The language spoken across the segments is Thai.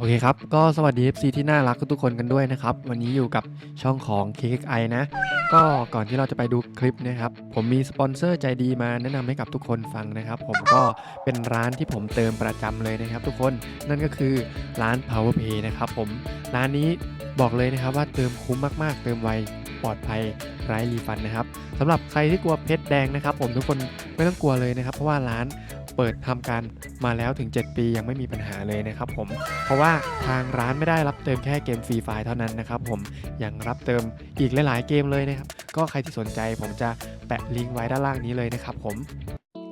โอเคครับ ก็สวัสดี FC ที่น่ารักทุกคนกันด้วยนะครับ วันนี้อยู่กับช่องของ KXI นะ ก็ก่อนที่เราจะไปดูคลิปนะครับ ผมมีสปอนเซอร์ใจดีมาแนะนำให้กับทุกคนฟังนะครับ ผมก็เป็นร้านที่ผมเติมประจำเลยนะครับ ทุกคน นั่นก็คือร้าน PowerPay นะครับผม ร้านนี้บอกเลยนะครับว่าเติมคุ้มมากๆ เติมไวปลอดภัยไร้รีฟันนะครับสำหรับใครที่กลัวเพชรแดงนะครับ ผมทุกคนไม่ต้องกลัวเลยนะครับ เพราะว่าร้านเปิดทำการมาแล้วถึง 7 ปียังไม่มีปัญหาเลยนะครับ ผม เพราะว่าทางร้านไม่ได้รับเติมแค่เกมฟรีไฟล์เท่านั้นนะครับผมยังรับเติมอีกหลาย ๆ เกมเลยนะครับ ก็ใครที่สนใจผมจะแปะลิงก์ไว้ด้านล่างนี้เลยนะครับผม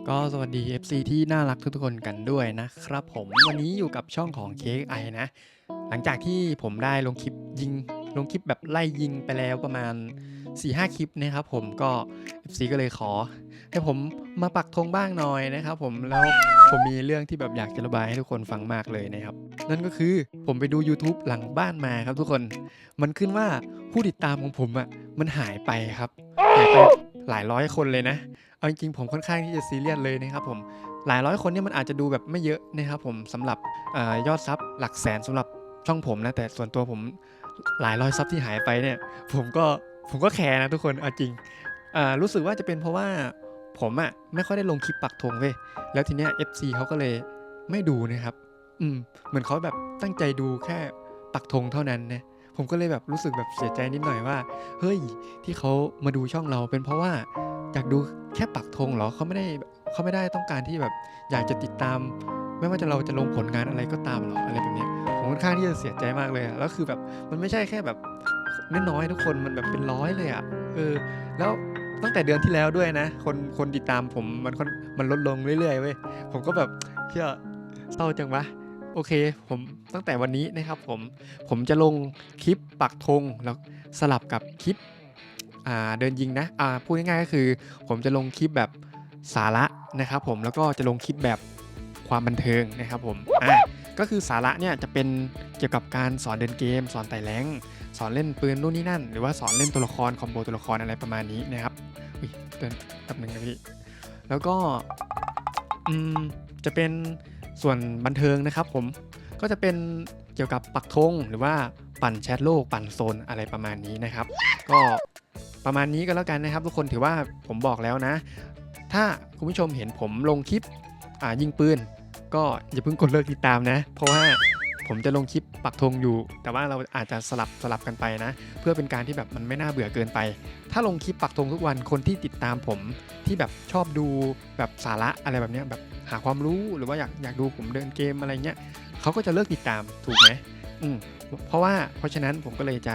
ก็สวัสดี FC ที่น่ารักทุกๆคนกันด้วยนะครับผมวันนี้อยู่กับช่องของ KXI นะ หลังจากที่ผมได้ลงคลิปยิงลงคลิปแบบไล่ยิงไปแล้วประมาณ 4-5 คลิปนะครับผมก็ FC ก็เลยขอ ให้ผมมาปักธงบ้างหน่อยนะครับผมแล้วผมมีเรื่องที่แบบอยากจะระบายให้ทุกคนฟังมากเลยนะครับ นั่นก็คือผมไปดู YouTube หลังบ้านมาครับทุกคน มันขึ้นว่าผู้ติดตามของผมอะ่ะมันหายไปครับหายไปหลายร้อยคนเลยนะ เอาจริงๆผมค่อนข้างที่จะซีเรียสเลยนะครับผมหลายร้อยคนเนี่ยมันอาจจะดูแบบไม่เยอะนะครับผมสำหรับออยอดซับหลักแสนสำหรับช่องผมนะแต่ส่วนตัวผมหลายร้อยซับที่หายไปเนี่ย ผมก็ผมก็แคร์นะทุกคนเอาจริงรู้สึกว่าจะเป็นเพราะว่าผมอะไม่ค่อยได้ลงคลิปปักธงเว้ยแล้วทีเนี้ย FC เขาก็เลยไม่ดูนะครับ อืมเหมือนเขาแบบตั้งใจดูแค่ปักธงเท่านั้นนะผมก็เลยแบบรู้สึกแบบเสียใจนิดหน่อยว่า เฮ้ย ที่เขามาดูช่องเราเป็นเพราะว่าอยากดูแค่ปักธงเหรอเขาไม่ได้เขาไม่ได้ต้องการที่แบบอยากจะติดตาม ไม่ว่าจะเราจะลงผลงานอะไรก็ตามหรอกอะไรแบบเนี้ยผมค่อนข้างที่จะเสียใจมากเลยแล้วคือแบบมันไม่ใช่แค่แบบน้อยๆทุกคนมันแบบเป็นร้อยเลยอะเออแล้วตั้งแต่เดือนที่แล้วด้วยนะ คนคนติดตามผมมันคนมันลดลงเรื่อยๆเว้ยผมก็แบบเชื่อเศร้าจังวะ โอเค ผมตั้งแต่วันนี้นะครับผมผมจะลงคลิปปักธงแล้วสลับกับคลิปเดินยิงนะอ่าพูดง่ายๆก็คือ ผมจะลงคลิปแบบสาระนะครับผมแล้วก็จะลงคลิปแบบความบันเทิงนะครับผมอ่าก็คือสาระเนี่ยจะเป็นเกี่ยวกับการสอนเดินเกม สอนไต่แรงสอนเล่นปืนนู่นนี่นั่น หรือว่าสอนเล่นตัวละครคอมโบตัวละครอะไรประมาณนี้นะครับอุ้ยเดินแป๊บหนึงนะพี่แล้วก็อืมจะเป็น ส่วนบันเทิงนะครับผมก็จะเป็นเกี่ยวกับปักธงหรือว่าปั่นแชทโลกปั่นโซนอะไรประมาณนี้นะครับ ก็ประมาณนี้ก็แล้วกันนะครับ ทุกคนถือว่าผมบอกแล้วนะ ถ้าคุณผู้ชมเห็นผมลงคลิปยิงปืน ก็อย่าเพิ่งกดเลิกติดตามนะ เพราะว่า ผมจะลงคลิปปักธงอยู่ แต่ว่าเราอาจจะสลับสลับกันไปนะ เพื่อเป็นการที่แบบมันไม่น่าเบื่อเกินไป ถ้าลงคลิปปักธงทุกวันคนที่ติดตามผมที่แบบชอบดูแบบสาระอะไรแบบนี้แบบหาความรู้หรือว่าอยากอยากดูผมเดินเกมอะไรเงี้ยเขาก็จะเลิกติดตามถูกไหมอืมเพราะว่าเพราะฉะนั้นผมก็เลยจะ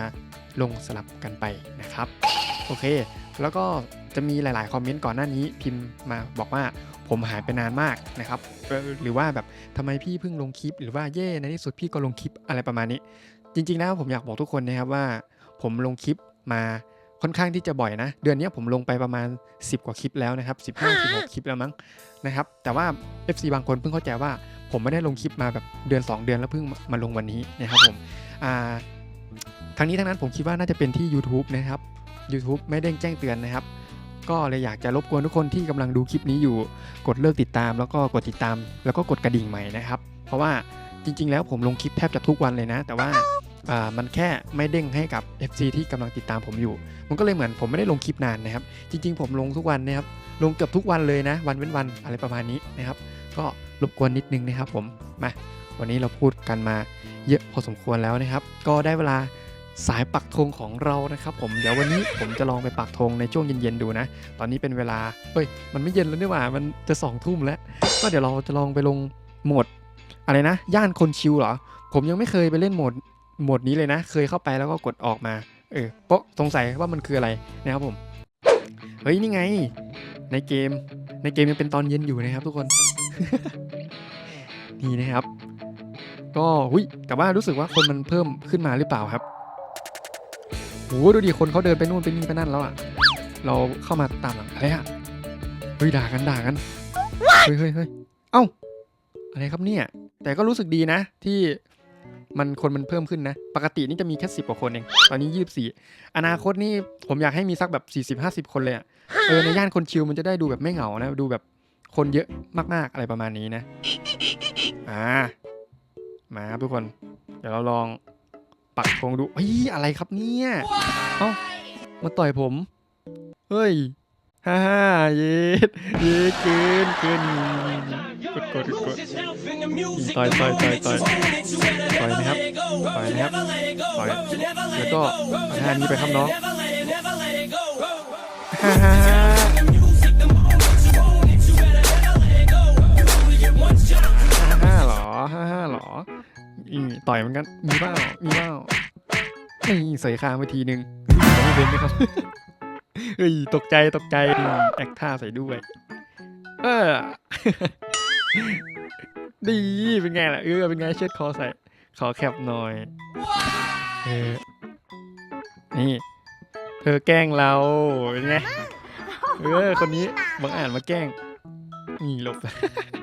ลงสลับกันไปนะครับ โอเค แล้วก็จะมีหลาย ๆ คอมเมนต์ก่อนหน้านี้พิมพ์มาบอกว่า ผมหายไปนานมากนะครับเอ่อหรือว่าแบบทำไมพี่เพิ่งลงคลิป หรือว่าเย่ในที่สุดพี่ก็ลงคลิปอะไรประมาณนี้ จริงๆแล้วผมอยากบอกทุกคนนะครับว่า ผมลงคลิปมาค่อนข้างที่จะบ่อยนะ เดือนนี้ผมลงไปประมาณ 10 กว่าคลิปแล้วนะครับ 15 16 คลิปแล้วมั้งนะครับ แต่ว่า FC บางคนเพิ่งเข้าใจว่าผมไม่ได้ลงคลิปมาแบบเดือน 2 เดือนแล้วเพิ่งมาลงวันนี้นะครับผมอ่าทั้งนี้ทั้งนั้นผมคิดว่าน่าจะเป็นที่ YouTube นะครับ YouTube ไม่เด้งแจ้งเตือนนะครับ ก็เลยอยากจะรบกวนทุกคนที่กำลังดูคลิปนี้อยู่ กดเลิกติดตาม แล้วก็กดติดตาม แล้วก็กดกระดิ่งใหม่นะครับ เพราะว่าจริง ๆ แล้วผมลงคลิปแทบจะทุกวันเลยนะ แต่ว่ามันแค่ไม่เด้งให้กับ FC ที่กำลังติดตามผมอยู่ มันก็เลยเหมือนผมไม่ได้ลงคลิปนานนะครับ จริง ๆ ผมลงทุกวันนะครับ ลงเกือบทุกวันเลยนะ วันเว้นวันอะไรประมาณนี้นะครับ ก็รบกวนนิดนึงนะครับผม มา วันนี้เราพูดกันมาเยอะพอสมควรแล้วนะครับ ก็ได้เวลา สายปักธงของเรานะครับผมเดี๋ยววันนี้ผมจะลองไปปักธงในช่วงเย็นๆดูนะ ตอนนี้เป็นเวลาเฮ้ย มันไม่เย็นแล้วนี่หว่ามันจะสองทุ่มแล้ว ก็เดี๋ยวเราจะลองไปลงโหมดอะไรนะ ย่านคนชิวเหรอ ผมยังไม่เคยไปเล่นโหมดโหมดนี้เลยนะ เคยเข้าไปแล้วก็กดออกมาเออโป๊ะสงสัยว่ามันคืออะไรนะครับผมเฮ้ยนี่ไง ในเกมในเกมยังเป็นตอนเย็นอยู่นะครับทุกคน นี่นะครับ ก็หุยแต่ว่ารู้สึกว่าคนมันเพิ่มขึ้นมาหรือเปล่าครับ โหดูดิคนเขาเดินไปนู่นไปนี่ไปนั่นแล้วอะ เราเข้ามาตามหลังอะไรอะเฮ้ยด่ากันด่ากันเฮ้ยเฮ้ยเฮ้ยเอ้าอะไรครับเนี่ย แต่ก็รู้สึกดีนะ ที่มันคนมันเพิ่มขึ้นนะ ปกตินี่จะมีแค่สิบกว่าคนเอง ตอนนี้ยี่สิบสี่อนาคตนี่ผมอยากให้มีสักแบบสี่สิบห้าสิบคนเลยอะเออในย่านคนชิลมันจะได้ดูแบบไม่เหงานะ ดูแบบคนเยอะมากๆอะไรประมาณนี้นะ อ่า มาครับทุกคน เดี๋ยวเราลอง ปักธงดูเฮ้ยอะไรครับเนี่ยเอ้ามาต่อยผม เฮ้ยฮ่าฮ่าเย็ดเย็ดเกินเกินกดกดกดต่อยต่อยต่อยต่อยต่อยนะครับต่อยนะครับต่อยแล้วก็ท่านี้ไปครับน้องฮ่าฮ่าฮ่าฮ่าหรอฮ่าฮ่าหรอ อีต่อยเหมือนกัน มีเปล่ามีเปล่านี่ใส่คางไปทีนึงไม่เป็นนะครับ เฮ้ย ตกใจตกใจ แอคท่าใส่ด้วย เออ ดี เป็นไงล่ะ เออ เป็นไงเช็ดคอใส่ ขอแคปหน่อย เออ นี่ เธอแกล้งเรา เป็นไง เออ คนนี้บังอ่านมาแกล้ง นี่หลบคำ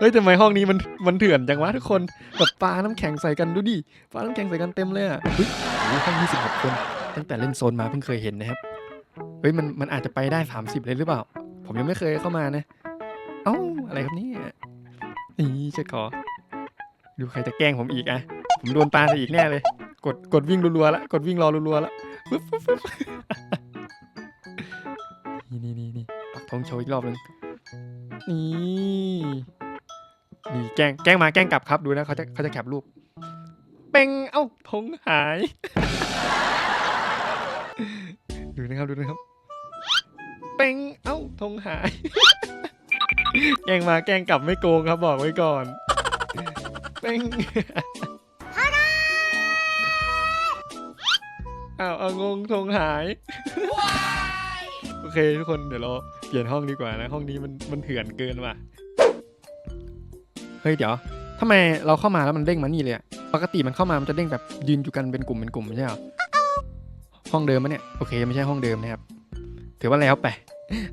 เฮ้ยทำไมห้องนี้มันมันเถื่อนจังวะทุกคนแบบปลาน้ำแข็งใส่กันดูดิปลาน้ำแข็งใส่กันเต็มเลยอะเฮ้ยห้องนี้สิบหกคน ตั้งแต่เล่นโซนมาเพิ่งเคยเห็นนะครับเฮ้ยมันมันอาจจะไปได้ 30 เลยหรือเปล่า ผมยังไม่เคยเข้ามานะ เอ้าอะไรครับนี่นี่จะขอ ดูใครจะแกล้งผมอีกอะผมโดนปลาใส่อีกแน่เลย กดกดวิ่งรัวๆละกดวิ่งรอรัวๆละปึ๊บปึ๊บปึ๊บนี่นี่นี่ปักธงโชว์อีกรอบหนึง นี่นี่แกล้งแกล้งมาแกล้งกลับครับดูนะเขาจะเขาจะแคปรูปเป่งเอ้าธงหาย ดูนะครับดูนะครับเป่งเอ้าธงหาย แกล้งมาแกล้งกลับไม่โกงครับบอกไว้ก่อนเป่งอ้าวเอางงธงหาย โอเคทุกคนเดี๋ยวเรา ลี่ยนห้องดีกว่านะห้องนี้มันมันเถื่อนเกินว่ะเฮ้ยเดี๋ยวทำไมเราเข้ามาแล้วมันเด้งมานี่เลยอะปกติมันเข้ามามันจะเด้งแบบยืนอยู่กันเป็นกลุ่มเป็นกลุ่มไม่ใช่เหรอห้องเดิมมะเนี่ยโอเคไม่ใช่ห้องเดิมนะครับ ถือว่าแล้วไป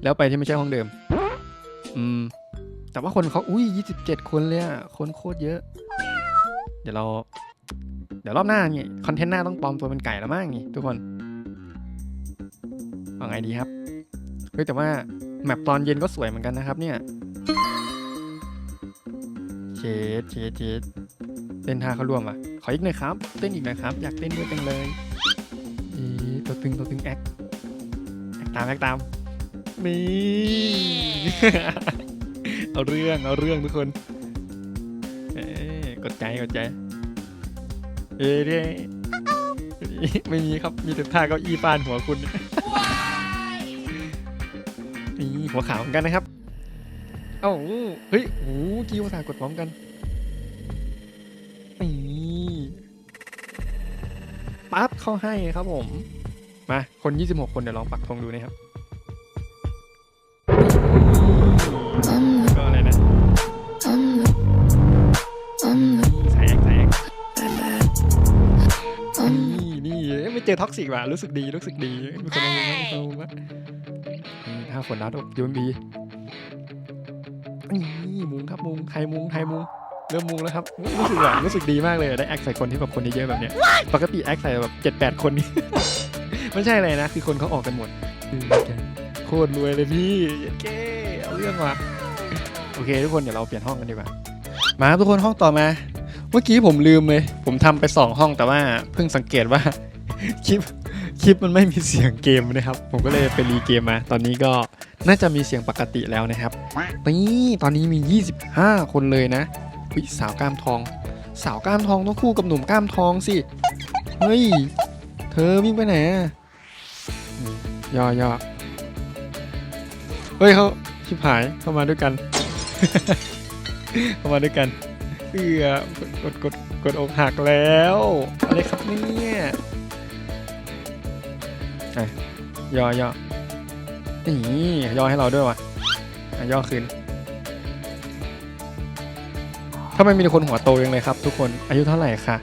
แล้วไปที่ไม่ใช่ห้องเดิม อืม แต่ว่าคนเขาอุ้ยยี่สิบเจ็ดคนเลยอะคนโคตรเยอะ เดี๋ยวเรา เดี๋ยวรอบหน้านี่คอนเทนต์หน้าต้องปลอมตัวเป็นไก่แล้วมั้งนี่ทุกคนเอาไงดีครับเฮ้ยแต่ว่า แมปตอนเย็นก็สวยเหมือนกันนะครับเนี่ยเชดเชดเชดเต้นท่าเขาร่วมอะ ขออีกหน่อยครับ เต้นอีกหน่อยครับ อยากเต้นด้วยจังเลยอีตัวตึงตัวตึงแอคแอคตามแอคตามนี่เอาเรื่องเอาเรื่องทุกคนเอ้ยกดใจกดใจ เอ้ยเนี่ยไม่มีครับมีแต่ท่าเก้าอี้ฟานหัวคุณ หัวขาวเหมือนกันนะครับ เอ้าเฮ้ยโอ้โหกี้ภาษากดพร้อมกันนี่ปั๊บเข้าให้ครับผม มา คน 26 คนเดี๋ยวลองปักธงดูนะครับก็อะไรนะสายแอกสายแอกนี่นี่เอ้ยไม่เจอท็อกซิกว่ะรู้สึกดีรู้สึกดีมีคนมามีคนมามีคนมานี่ถ้าฝนดาวตกยูนบีนี่มุงครับมุงใครมุงใครมุงเริ่มมุงแล้วครับอุ๊ยรู้สึกแบบรู้สึกดีมากเลยได้แอคใส่คนที่แบบคนเยอะๆแบบเนี้ยปกติแอคใส่แบบเจ็ดแปดคนนี่ไม่ใช่อะไรนะ คือคนเขาออกกันหมดโคตรรวยเลยพี่เย้เอาเรื่องว่ะโอเค ทุกคนเดี๋ยวเราเปลี่ยนห้องกันดีกว่ามาทุกคนห้องต่อมา เมื่อกี้ผมลืมเลย ผมทำไปสองห้องแต่ว่าเพิ่งสังเกตว่าคลิป คลิปมันไม่มีเสียงเกมนะครับ ผมก็เลยไปรีเกมมา ตอนนี้ก็น่าจะมีเสียงปกติแล้วนะครับนี่ตอนนี้มี 25 คนเลยนะอุ๊ยสาวกล้ามทอง สาวกล้ามทองต้องคู่กับหนุ่มกล้ามทองสิ เฮ้ย เธอวิ่งไปไหนอะย่อย่อเฮ้ยเขาชิบหายเข้ามาด้วยกัน เข้ามาด้วยกันเอือกดกดกดอกหักแล้ว อะไรครับเนี่ย อะย่อย่อนี่ย่อให้เราด้วยวะอะย่อคืนทำไมมีแต่คนหัวโตยังเลยครับ ทุกคนอายุเท่าไหร่คะ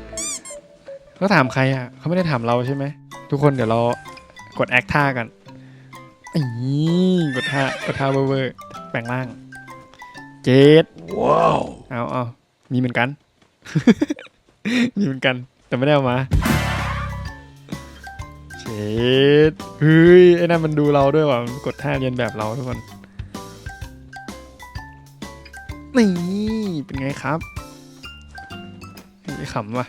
ก็ถามใครอะเขาไม่ได้ถามเราใช่ไหมทุกคนเดี๋ยวเรากดแอคท่ากันอีกดท่ากดท่าเวอร์ๆแปลงร่าง เจ็ดว้าวเอาเอามีเหมือนกัน มีเหมือนกันแต่ไม่ได้เอามาเช็ ดเฮ้ย ไอ้นั่นมันดูเราด้วยว่ะมันกดท่าเรียนแบบเราทุกคน นี่ เป็นไงครับขำว่ะ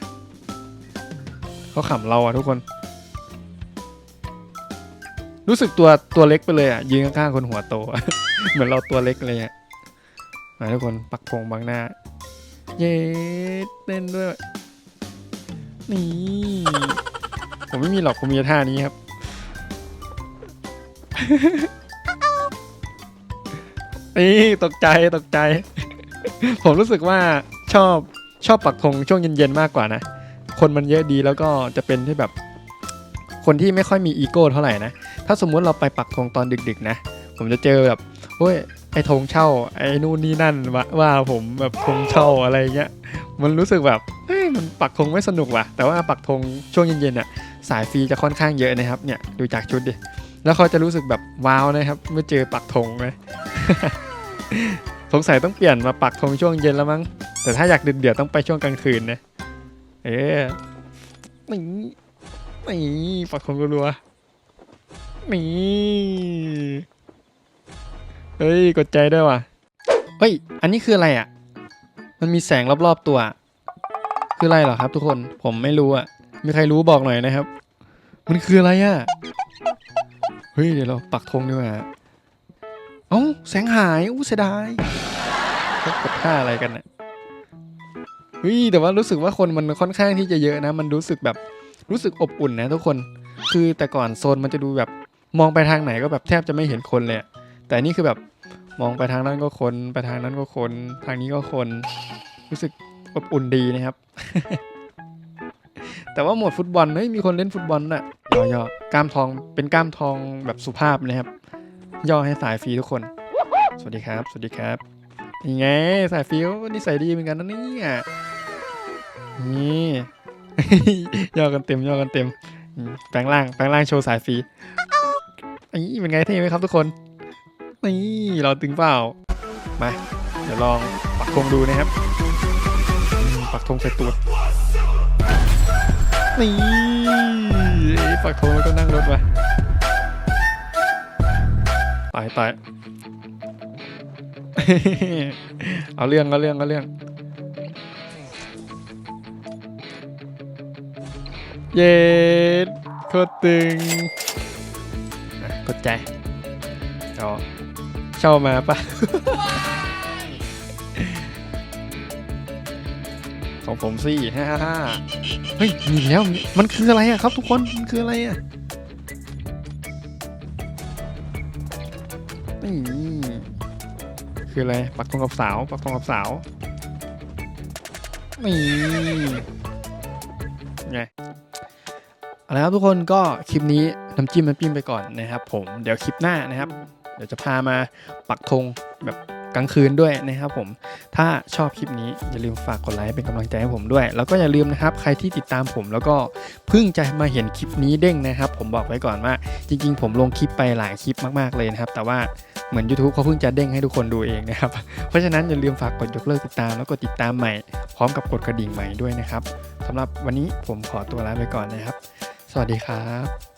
เขาขำเราอะทุกคน รู้สึกตัวตัวเล็กไปเลยอะยืนข้างๆคนหัวโต เหมือนเราตัวเล็กเลยอะมาทุกคนปักธงบังหน้า เย้เต้นด้วย นี่ ผมไม่มีหรอกผมมีท่านี้ครับ นี่ตกใจตกใจ ผมรู้สึกว่าชอบชอบปักธงช่วงเย็นๆมากกว่านะ คนมันเยอะดีแล้วก็จะเป็นที่แบบ คนที่ไม่ค่อยมีอีโก้เท่าไหร่นะ ถ้าสมมุติเราไปปักธงตอนดึกๆนะ ผมจะเจอแบบเฮ้ยไอ้ธงเช่า ไอ้นู่นนี่นั่นว่าว่าผมแบบธงเช่าอะไรเงี้ย มันรู้สึกแบบเฮ้ยมันปักธงไม่สนุกว่ะ แต่ว่าปักธงช่วงเย็นๆอะสายฟรีจะค่อนข้างเยอะนะครับเนี่ยดูจากชุดดิแล้วเขาจะรู้สึกแบบว้าวนะครับเมื่อเจอปักธงเลยสงสัยต้องเปลี่ยนมาปักธงช่วงเย็นแล้วมั้ง แต่ถ้าอยากเดือดๆต้องไปช่วงกลางคืนนะเอ๊ะนี่นี่ปักธงรัวๆนี่เฮ้ยกดใจด้วยว่ะเฮ้ยอันนี้คืออะไรอะ มันมีแสงรอบๆตัว คืออะไรเหรอครับทุกคน ผมไม่รู้อะมีใครรู้บอกหน่อยนะครับ มันคืออะไรอะเฮ้ยเดี๋ยวเราปักธงดีกว่าเอ้าแสงหายอู้เสียดายเขากดท่าอะไรกันเนี่ยเฮ้ยแต่ว่ารู้สึกว่าคนมันค่อนข้างที่จะเยอะนะ มันรู้สึกแบบรู้สึกอบอุ่นนะทุกคน คือแต่ก่อนโซนมันจะดูแบบมองไปทางไหนก็แบบแทบจะไม่เห็นคนเลย แต่นี่คือแบบ มองไปทางนั้นก็คน ไปทางนั้นก็คน ทางนี้ก็คน รู้สึกอบอุ่นดีนะครับ แต่ว่าหมวดฟุตบอลเฮ้ยมีคนเล่นฟุตบอลน่ะย่อย่อกล้ามทองเป็นกล้ามทองแบบสุภาพนะครับ ย่อให้สายฟรีทุกคน สวัสดีครับ สวัสดีครับนี่ไงสายฟรีก็นิสัยดีเหมือนกันนะเนี่ยนี่ย่อกันเต็มย่อกันเต็มแปลงร่างแปลงร่างโชว์สายฟรีนี่เป็นไงเท่ไหมครับทุกคน นี่เราตึงเปล่า มา เดี๋ยวลองปักธงดูนะครับ ปักธงใส่ตัวนี่ปักธงแล้วก็นั่งรถมาต่อยต่อยเอาเรื่องเอาเรื่องเอาเรื่อง เย็ดโคตรตึงกดใจเอ เช่ามาปะของผมสิฮ่าฮ่าฮ่าเฮ้ยมีแล้วมันคืออะไรอะครับทุกคน มันคืออะไรอะนี่คืออะไร ปักธงกับสาว ปักธงกับสาวนี่ไงเอาละครับทุกคนก็คลิปนี้น้ำจิ้มน้ำจิ้มไปก่อนนะครับผมเดี๋ยวคลิปหน้านะครับ เดี๋ยวจะพามาปักธงแบบกลางคืนด้วยนะครับผม ถ้าชอบคลิปนี้อย่าลืมฝากกดไลค์เป็นกำลังใจให้ผมด้วย แล้วก็อย่าลืมนะครับใครที่ติดตามผมแล้วก็เพิ่งจะมาเห็นคลิปนี้เด้งนะครับ ผมบอกไว้ก่อนว่า จริง ๆ ผมลงคลิปไปหลายคลิปมากๆเลยนะครับ แต่ว่าเหมือน YouTube เขาเพิ่งจะเด้งให้ทุกคนดูเองนะครับ เพราะฉะนั้นอย่าลืมฝากกดยกเลิกติดตามแล้วก็ติดตามใหม่ พร้อมกับกดกระดิ่งใหม่ด้วยนะครับสำหรับวันนี้ผมขอตัวลาไปก่อนนะครับ สวัสดีครับ